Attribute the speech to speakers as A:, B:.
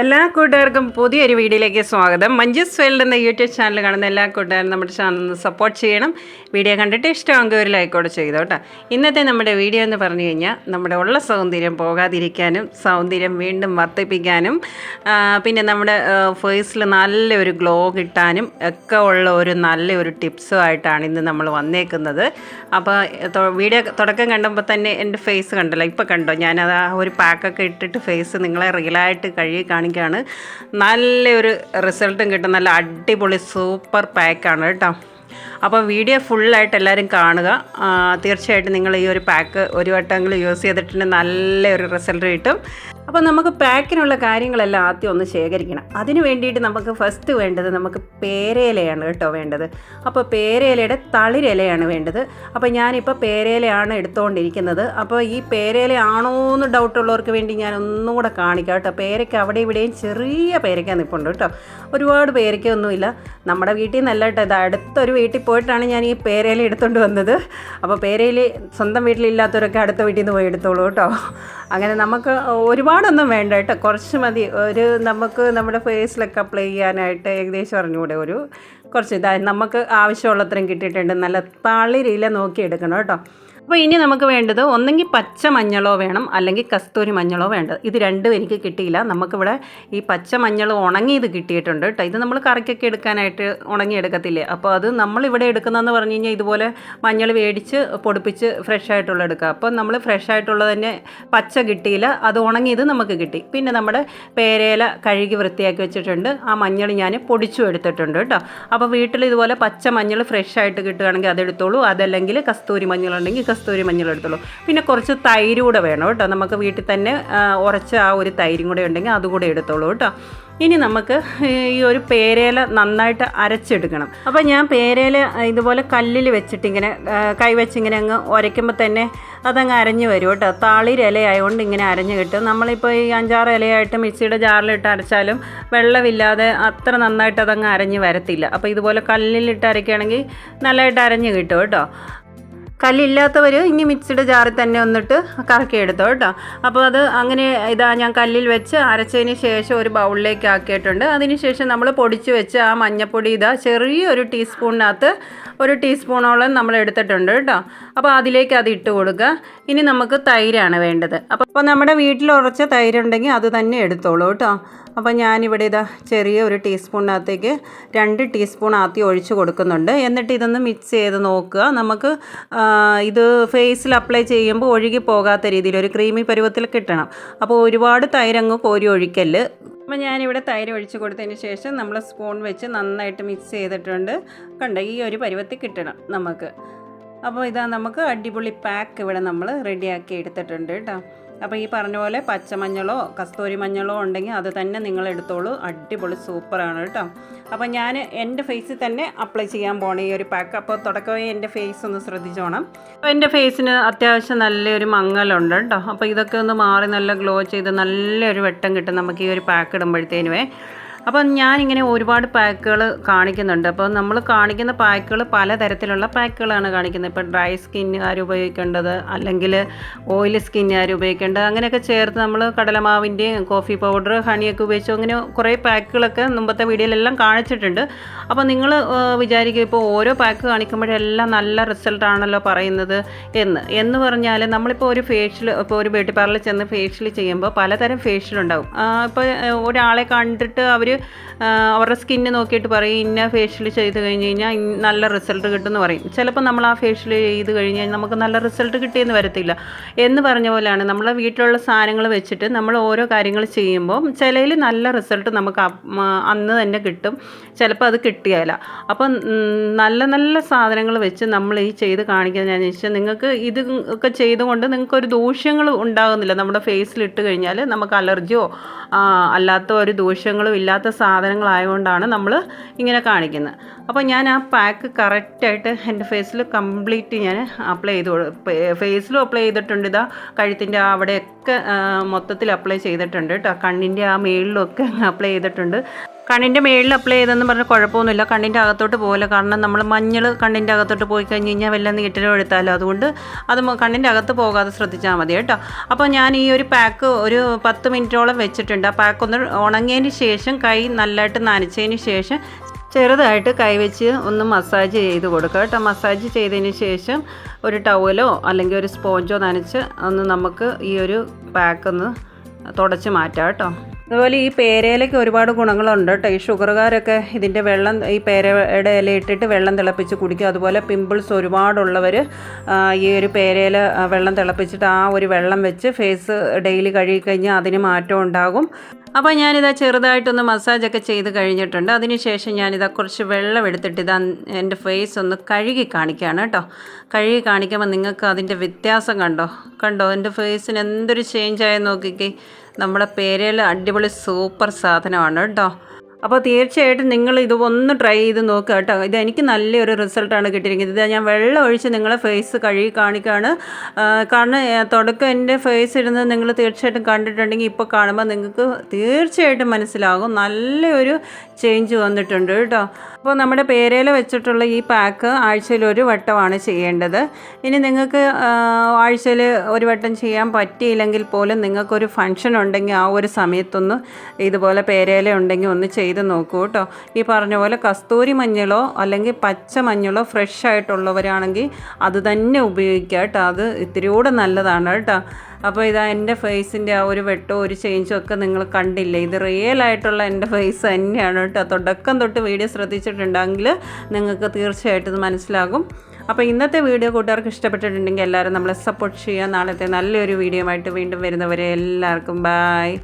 A: എല്ലാ കൂട്ടുകാർക്കും പുതിയൊരു വീഡിയോയിലേക്ക് സ്വാഗതം. മഞ്ജുസ് വേൾഡ് എന്ന യൂട്യൂബ് ചാനൽ കാണുന്ന എല്ലാ കൂട്ടുകാരും നമ്മുടെ ചാനൽ സപ്പോർട്ട് ചെയ്യണം. വീഡിയോ കണ്ടിട്ട് ഇഷ്ടമെങ്കിൽ ഒരു ലൈക്കോടെ ചെയ്തോ കേട്ടോ. ഇന്നത്തെ നമ്മുടെ വീഡിയോ എന്ന് പറഞ്ഞു കഴിഞ്ഞാൽ നമ്മുടെ ഉള്ള സൗന്ദര്യം പോകാതിരിക്കാനും സൗന്ദര്യം വീണ്ടും വർദ്ധിപ്പിക്കാനും പിന്നെ നമ്മുടെ ഫേസിൽ നല്ലൊരു ഗ്ലോ കിട്ടാനും ഒക്കെ ഉള്ള ഒരു നല്ലൊരു ടിപ്സും ആയിട്ടാണ് ഇന്ന് നമ്മൾ വന്നേക്കുന്നത്. അപ്പോൾ വീഡിയോ തുടക്കം കണ്ടപ്പോൾ തന്നെ എന്റെ ഫേസ് കണ്ടല്ലോ. ഇപ്പോൾ കണ്ടോ? ഞാനത് ആ ഒരു പാക്കൊക്കെ ഇട്ടിട്ട് ഫേസ് നിങ്ങളെ റിയലായിട്ട് കഴുകി കാണിക്കുകയാണ് നല്ലൊരു റിസൾട്ടും കിട്ടും. നല്ല അടിപൊളി സൂപ്പർ പാക്കാണ് കേട്ടോ. അപ്പോൾ വീഡിയോ ഫുള്ളായിട്ട് എല്ലാവരും കാണുക. തീർച്ചയായിട്ടും നിങ്ങൾ ഈ ഒരു പാക്ക് ഒരു വട്ടമെങ്കിലും യൂസ് ചെയ്തിട്ടുണ്ടെങ്കിൽ നല്ലൊരു റിസൾട്ട് കിട്ടും. അപ്പോൾ നമുക്ക് പാക്കിനുള്ള കാര്യങ്ങളെല്ലാം ആദ്യം ഒന്ന് ശേഖരിക്കണം. അതിന് വേണ്ടിയിട്ട് നമുക്ക് ഫസ്റ്റ് വേണ്ടത് നമുക്ക് പേരയിലയാണ് കേട്ടോ വേണ്ടത്. അപ്പോൾ പേരയിലയുടെ തളിരിലയാണ് വേണ്ടത്. അപ്പോൾ ഞാനിപ്പോൾ പേരയിലയാണ് എടുത്തുകൊണ്ടിരിക്കുന്നത് അപ്പോൾ ഈ പേരയില ആണോ എന്ന് ഡൗട്ടുള്ളവർക്ക് വേണ്ടി ഞാൻ ഒന്നും കൂടെ കാണിക്കാം കേട്ടോ. പേരയ്ക്ക് അവിടെ ഇവിടെയും ചെറിയ പേരയ്ക്ക നിൽപ്പുണ്ട് കേട്ടോ. ഒരുപാട് പേരയ്ക്കൊന്നുമില്ല. നമ്മുടെ വീട്ടിൽ നിന്നല്ല കേട്ടോ. ഇത് അടുത്തൊരു വീട്ടിൽ പോയിട്ടാണ് ഞാൻ ഈ പേരയില എടുത്തുകൊണ്ട് വന്നത്. അപ്പോൾ പേരയിൽ സ്വന്തം വീട്ടിലില്ലാത്തവരൊക്കെ അടുത്ത വീട്ടിൽ നിന്ന് പോയി എടുത്തോളൂ കേട്ടോ. അങ്ങനെ നമുക്ക് ഒരുപാടൊന്നും വേണ്ട കേട്ടോ. കുറച്ച് മതി. ഒരു നമുക്ക് നമ്മുടെ ഫേസിലൊക്കെ അപ്ലൈ ചെയ്യാനായിട്ട് ഏകദേശം അറിഞ്ഞുകൂടെ ഒരു കുറച്ച്. ഇതായി നമുക്ക് ആവശ്യമുള്ളത്രയും കിട്ടിയിട്ടുണ്ട്. നല്ല തളിരില നോക്കി എടുക്കണം കേട്ടോ. അപ്പോൾ ഇനി നമുക്ക് വേണ്ടത് ഒന്നെങ്കിൽ പച്ച മഞ്ഞളോ വേണം അല്ലെങ്കിൽ കസ്തൂരി മഞ്ഞളോ വേണ്ടത്. ഇത് രണ്ടും എനിക്ക് കിട്ടിയില്ല. നമുക്കിവിടെ ഈ പച്ച മഞ്ഞൾ ഉണങ്ങിയത് കിട്ടിയിട്ടുണ്ട് കേട്ടോ. ഇത് നമ്മൾ കറിക്കൊക്കെ എടുക്കാനായിട്ട് ഉണങ്ങി എടുക്കത്തില്ലേ അപ്പോൾ അത് നമ്മളിവിടെ എടുക്കുന്നതെന്ന് പറഞ്ഞു കഴിഞ്ഞാൽ ഇതുപോലെ മഞ്ഞൾ വേടിച്ച് പൊടിപ്പിച്ച് ഫ്രഷ് ആയിട്ടുള്ള എടുക്കുക അപ്പോൾ നമ്മൾ ഫ്രഷ് ആയിട്ടുള്ളത് തന്നെ പച്ച കിട്ടിയില്ല. അത് ഉണങ്ങിയത് നമുക്ക് കിട്ടി. പിന്നെ നമ്മുടെ പേരേല കഴുകി വൃത്തിയാക്കി വെച്ചിട്ടുണ്ട്. ആ മഞ്ഞൾ ഞാൻ പൊടിച്ചു എടുത്തിട്ടുണ്ട് കേട്ടോ. അപ്പോൾ വീട്ടിൽ ഇതുപോലെ പച്ച മഞ്ഞൾ ഫ്രഷ് ആയിട്ട് കിട്ടുകയാണെങ്കിൽ അതെടുത്തോളൂ അതല്ലെങ്കിൽ കസ്തൂരി മഞ്ഞൾ ഉണ്ടെങ്കിൽ കസ്തൂരി മഞ്ഞൾ എടുത്തുള്ളൂ. പിന്നെ കുറച്ച് തൈര് കൂടെ വേണം കേട്ടോ. നമുക്ക് വീട്ടിൽ തന്നെ ഉറച്ച ആ ഒരു തൈരും കൂടെ ഉണ്ടെങ്കിൽ അതുകൂടെ എടുത്തോളൂ കേട്ടോ. ഇനി നമുക്ക് ഈ ഒരു പേരേല നന്നായിട്ട് അരച്ചെടുക്കണം. അപ്പോൾ ഞാൻ പേരേല ഇതുപോലെ കല്ലിൽ വെച്ചിട്ടിങ്ങനെ കൈവച്ചിങ്ങനെ അങ്ങ് ഉരയ്ക്കുമ്പോൾ തന്നെ അതങ്ങ് അരഞ്ഞ് വരും കേട്ടോ. താളിര ഇലയായതുകൊണ്ട് ഇങ്ങനെ അരഞ്ഞ് കിട്ടും. നമ്മളിപ്പോൾ ഈ അഞ്ചാറ് ഇലയായിട്ട് മിക്സിയുടെ ജാറിലിട്ട് അരച്ചാലും വെള്ളമില്ലാതെ അത്ര നന്നായിട്ട് അതങ്ങ് അരഞ്ഞ് വരത്തില്ല. അപ്പോൾ ഇതുപോലെ കല്ലിലിട്ട് അരയ്ക്കുകയാണെങ്കിൽ നല്ലതായിട്ട് അരഞ്ഞ് കിട്ടും കേട്ടോ. കല്ലില്ലാത്തവർ ഇനി മിക്സിയുടെ ജാറിൽ തന്നെ ഒന്നിട്ട് കറക്കിയെടുത്തോ കേട്ടോ. അപ്പോൾ അത് അങ്ങനെ ഇതാ ഞാൻ കല്ലിൽ വെച്ച് അരച്ചതിന് ശേഷം ഒരു ബൗളിലേക്ക് ആക്കിയിട്ടുണ്ട്. അതിന് ശേഷം നമ്മൾ പൊടിച്ച് വെച്ച് ആ മഞ്ഞപ്പൊടി ഇതാ ചെറിയൊരു ടീസ്പൂണിനകത്ത് ഒരു ടീസ്പൂണോളം നമ്മൾ എടുത്തിട്ടുണ്ട് കേട്ടോ. അപ്പോൾ അതിലേക്ക് അത് ഇട്ട് കൊടുക്കുക. ഇനി നമുക്ക് തൈരാണ് വേണ്ടത്. അപ്പോൾ നമ്മുടെ വീട്ടിൽ ഉറച്ച തൈരുണ്ടെങ്കിൽ അത് തന്നെ എടുത്തോളൂ കേട്ടോ. അപ്പോൾ ഞാനിവിടെ ഇതാ ചെറിയ ഒരു ടീസ്പൂണിനകത്തേക്ക് രണ്ട് ടീസ്പൂൺ ആദ്യം ഒഴിച്ച് കൊടുക്കുന്നുണ്ട്. എന്നിട്ട് ഇതൊന്ന് മിക്സ് ചെയ്ത് നോക്കുക. നമുക്ക് ഇത് ഫേസിൽ അപ്ലൈ ചെയ്യുമ്പോൾ ഒഴുകി പോകാത്ത രീതിയിൽ ഒരു ക്രീമി പരുവത്തിൽ കിട്ടണം. അപ്പോൾ ഒരുപാട് തൈരങ്ങ് കോരി ഒഴിക്കൽ അപ്പോൾ ഞാനിവിടെ തൈര് ഒഴിച്ച് കൊടുത്തതിന് ശേഷം നമ്മൾ സ്പൂൺ വെച്ച് നന്നായിട്ട് മിക്സ് ചെയ്തിട്ടുണ്ട്. കണ്ട ഈ ഒരു പരുവത്തിൽ കിട്ടണം നമുക്ക്. അപ്പോൾ ഇതാ നമുക്ക് അടിപൊളി പാക്ക് ഇവിടെ നമ്മൾ റെഡിയാക്കി എടുത്തിട്ടുണ്ട് കേട്ടോ. അപ്പോൾ ഈ പറഞ്ഞ പോലെ പച്ചമഞ്ഞളോ കസ്തൂരി മഞ്ഞളോ ഉണ്ടെങ്കിൽ അത് തന്നെ നിങ്ങൾ എടുത്തോളൂ. അടിപൊളി സൂപ്പറാണ് കേട്ടോ. അപ്പോൾ ഞാൻ എന്റെ ഫേസിൽ തന്നെ അപ്ലൈ ചെയ്യാൻ പോകണം ഈ ഒരു പാക്ക് അപ്പോൾ തുടക്കമായി എന്റെ ഫേസ് ഒന്ന് ശ്രദ്ധിച്ചോണം. അപ്പോൾ എന്റെ ഫേസിന് അത്യാവശ്യം നല്ലൊരു മങ്ങലുണ്ട് കേട്ടോ. അപ്പോൾ ഇതൊക്കെ ഒന്ന് മാറി നല്ല ഗ്ലോ ചെയ്ത് നല്ലൊരു വെട്ടം കിട്ടും നമുക്ക് ഈ ഒരു പാക്ക് ഇടുമ്പോഴത്തേനുവേ. അപ്പം ഞാനിങ്ങനെ ഒരുപാട് പാക്കുകൾ കാണിക്കുന്നുണ്ട്. അപ്പോൾ നമ്മൾ കാണിക്കുന്ന പാക്കുകൾ പലതരത്തിലുള്ള പാക്കുകളാണ് കാണിക്കുന്നത്. ഇപ്പോൾ ഡ്രൈ സ്കിന്നുകാർ ഉപയോഗിക്കേണ്ടത്? അല്ലെങ്കിൽ ഓയിൽ സ്കിന്നുകാർ ഉപയോഗിക്കേണ്ടത്? അങ്ങനെയൊക്കെ ചേർത്ത് നമ്മൾ കടലമാവിന്റെയും കോഫി പൗഡർ ഹണിയൊക്കെ ഉപയോഗിച്ചു അങ്ങനെ കുറേ പാക്കുകളൊക്കെ മുമ്പത്തെ വീഡിയോയിലെല്ലാം കാണിച്ചിട്ടുണ്ട്. അപ്പോൾ നിങ്ങൾ വിചാരിക്കും ഇപ്പോൾ ഓരോ പാക്ക് കാണിക്കുമ്പോഴെല്ലാം നല്ല റിസൾട്ടാണല്ലോ പറയുന്നത് എന്ന്. എന്ന് പറഞ്ഞാൽ നമ്മളിപ്പോൾ ഒരു ഫേഷ്യൽ ഇപ്പോൾ ഒരു ബ്യൂട്ടി പാർലറിൽ ചെന്ന് ഫേഷ്യൽ ചെയ്യുമ്പോൾ പലതരം ഫേഷ്യൽ ഉണ്ടാവും. ഇപ്പോൾ ഒരാളെ കണ്ടിട്ട് അവർ അവരുടെ സ്കിന്ന് നോക്കിയിട്ട് പറയും ഇന്ന ഫേഷ്യൽ ചെയ്ത് കഴിഞ്ഞ് കഴിഞ്ഞാൽ നല്ല റിസൾട്ട് കിട്ടുമെന്ന് പറയും. ചിലപ്പോൾ നമ്മൾ ആ ഫേഷ്യൽ ചെയ്ത് കഴിഞ്ഞ് കഴിഞ്ഞാൽ നമുക്ക് നല്ല റിസൾട്ട് കിട്ടിയെന്ന് വരത്തില്ല. എന്ന് പറഞ്ഞ പോലെയാണ് നമ്മളെ വീട്ടിലുള്ള സാധനങ്ങൾ വെച്ചിട്ട് നമ്മൾ ഓരോ കാര്യങ്ങൾ ചെയ്യുമ്പോൾ ചിലയിൽ നല്ല റിസൾട്ട് നമുക്ക് അന്ന് തന്നെ കിട്ടും. ചിലപ്പോൾ അത് കിട്ടിയാല. അപ്പം നല്ല നല്ല സാധനങ്ങൾ വെച്ച് നമ്മൾ ഈ ചെയ്ത് കാണിക്കുന്നതെന്ന് വെച്ചാൽ നിങ്ങൾക്ക് ഇത് ഒക്കെ ചെയ്തുകൊണ്ട് നിങ്ങൾക്ക് ഒരു ദൂഷ്യങ്ങൾ ഉണ്ടാകുന്നില്ല. നമ്മുടെ ഫേസിൽ ഇട്ട് കഴിഞ്ഞാൽ നമുക്ക് അലർജിയോ അല്ലാത്ത ഒരു ദൂഷ്യങ്ങളും ഇല്ലാത്ത സാധനങ്ങളായതുകൊണ്ടാണ് നമ്മൾ ഇങ്ങനെ കാണിക്കുന്നത്. അപ്പോൾ ഞാൻ ആ പാക്ക് കറക്റ്റായിട്ട് എന്റെ ഫേസിൽ കംപ്ലീറ്റ് ഞാൻ അപ്ലൈ ചെയ്ത്. ഫേസിലും അപ്ലൈ ചെയ്തിട്ടുണ്ട്. ഇതാ കഴുത്തിന്റെ അവിടെയൊക്കെ മൊത്തത്തിൽ അപ്ലൈ ചെയ്തിട്ടുണ്ട് കേട്ടോ. കണ്ണിന്റെ ആ മേളിലൊക്കെ അപ്ലൈ ചെയ്തിട്ടുണ്ട്. കണ്ണിന്റെ മേളിൽ അപ്ലൈ ചെയ്തെന്ന് പറഞ്ഞാൽ കുഴപ്പമൊന്നുമില്ല. കണ്ണിന്റെ അകത്തോട്ട് പോകില്ല കാരണം നമ്മൾ മഞ്ഞൾ കണ്ണിന്റെ അകത്തോട്ട് പോയി കഴിഞ്ഞ് കഴിഞ്ഞാൽ വല്ല നീട്ടിലും എടുത്താലോ അതുകൊണ്ട് അത് കണ്ണിന്റെ അകത്ത് പോകാതെ ശ്രദ്ധിച്ചാൽ മതി കേട്ടോ. അപ്പോൾ ഞാൻ ഈ ഒരു പാക്ക് ഒരു പത്ത് മിനിറ്റോളം വെച്ചിട്ടുണ്ട്. ആ പാക്ക് ഒന്ന് ഉണങ്ങിയതിന് ശേഷം കൈ നല്ലതായിട്ട് നനച്ചതിന് ശേഷം ചെറുതായിട്ട് കൈവച്ച് ഒന്ന് മസാജ് ചെയ്ത് കൊടുക്കുക കേട്ടോ. മസാജ് ചെയ്തതിന് ശേഷം ഒരു ടവലോ അല്ലെങ്കിൽ ഒരു സ്പോഞ്ചോ നനച്ച് ഒന്ന് നമുക്ക് ഈ ഒരു പാക്ക് ഒന്ന് തുടച്ച് മാറ്റാം കേട്ടോ. അതുപോലെ ഈ പേരയിലൊക്കെ ഒരുപാട് ഗുണങ്ങളുണ്ട് കേട്ടോ ഈ ഷുഗറുകാരൊക്കെ ഇതിന്റെ വെള്ളം ഈ പേരയുടെ ഇല ഇട്ടിട്ട് വെള്ളം തിളപ്പിച്ച് കുടിക്കും. അതുപോലെ പിമ്പിൾസ് ഒരുപാടുള്ളവർ ഈ ഒരു പേരയില വെള്ളം തിളപ്പിച്ചിട്ട് ആ ഒരു വെള്ളം വെച്ച് ഫേസ് ഡെയിലി കഴുകി കഴിഞ്ഞാൽ അതിന് മാറ്റം ഉണ്ടാകും. അപ്പോൾ ഞാനിതാ ചെറുതായിട്ടൊന്ന് മസാജൊക്കെ ചെയ്ത് കഴിഞ്ഞിട്ടുണ്ട്. അതിനുശേഷം ഞാനിതാ കുറച്ച് വെള്ളം എടുത്തിട്ട് ഇതാ എന്റെ ഫേസ് ഒന്ന് കഴുകി കാണിക്കുകയാണ് കേട്ടോ കഴുകി കാണിക്കുമ്പോൾ നിങ്ങൾക്ക് അതിന്റെ വ്യത്യാസം കണ്ടോ? കണ്ടോ? എന്റെ ഫേസിന് എന്തൊരു ചേഞ്ച് ആയെന്ന് നോക്കിക്കേ. നമ്മുടെ പേരയിൽ അടിപൊളി സൂപ്പർ സാധനമാണ് കേട്ടോ അപ്പോൾ തീർച്ചയായിട്ടും നിങ്ങൾ ഇത് ഒന്ന് ട്രൈ ചെയ്ത് നോക്കുക കേട്ടോ. ഇത് എനിക്ക് നല്ലൊരു റിസൾട്ടാണ് കിട്ടിയിരിക്കുന്നത്. ഇത് ഞാൻ വെള്ളം ഒഴിച്ച് നിങ്ങളെ ഫേസ് കഴുകി കാണിക്കുകയാണ് കാരണം തുടക്കം എന്റെ ഫേസ് ഇടുന്നത് നിങ്ങൾ തീർച്ചയായിട്ടും കണ്ടിട്ടുണ്ടെങ്കിൽ ഇപ്പോൾ കാണുമ്പോൾ നിങ്ങൾക്ക് തീർച്ചയായിട്ടും മനസ്സിലാകും. നല്ലൊരു ചേഞ്ച് വന്നിട്ടുണ്ട് കേട്ടോ. അപ്പോൾ നമ്മുടെ പേരേല വെച്ചിട്ടുള്ള ഈ പാക്ക് ആഴ്ചയിൽ ഒരു വട്ടമാണ് ചെയ്യേണ്ടത്. ഇനി നിങ്ങൾക്ക് ആഴ്ചയിൽ ഒരു വട്ടം ചെയ്യാൻ പറ്റിയില്ലെങ്കിൽ പോലും നിങ്ങൾക്കൊരു ഫങ്ഷൻ ഉണ്ടെങ്കിൽ ആ ഒരു സമയത്തൊന്ന് ഇതുപോലെ പേരയില ഉണ്ടെങ്കിൽ ഒന്ന് ചെയ്ത് നോക്കൂ കേട്ടോ. ഈ പറഞ്ഞ പോലെ കസ്തൂരി മഞ്ഞളോ അല്ലെങ്കിൽ പച്ച മഞ്ഞളോ ഫ്രഷ് ആയിട്ടുള്ളവരാണെങ്കിൽ അത് തന്നെ ഉപയോഗിക്കുക കേട്ടോ. അത് ഇത്തിരി കൂടെ നല്ലതാണ് കേട്ടോ. അപ്പോൾ ഇതാ എന്റെ ഫേസിന്റെ ആ ഒരു വെട്ടോ ഒരു ചേഞ്ചും ഒക്കെ നിങ്ങൾ കണ്ടില്ലേ? ഇത് റിയൽ ആയിട്ടുള്ള എന്റെ ഫേസ് തന്നെയാണ് കേട്ടോ. തുടക്കം തൊട്ട് വീഡിയോ ശ്രദ്ധിച്ചിട്ടുണ്ടെങ്കിൽ നിങ്ങൾക്ക് തീർച്ചയായിട്ടും ഇത് മനസ്സിലാകും. അപ്പോൾ ഇന്നത്തെ വീഡിയോ കൂട്ടുകാർക്ക് ഇഷ്ടപ്പെട്ടിട്ടുണ്ടെങ്കിൽ എല്ലാവരും നമ്മളെ സപ്പോർട്ട് ചെയ്യുക. നാളത്തെ നല്ലൊരു വീഡിയോ ആയിട്ട് വീണ്ടും വരുന്നവരെ എല്ലാവർക്കും ബായ്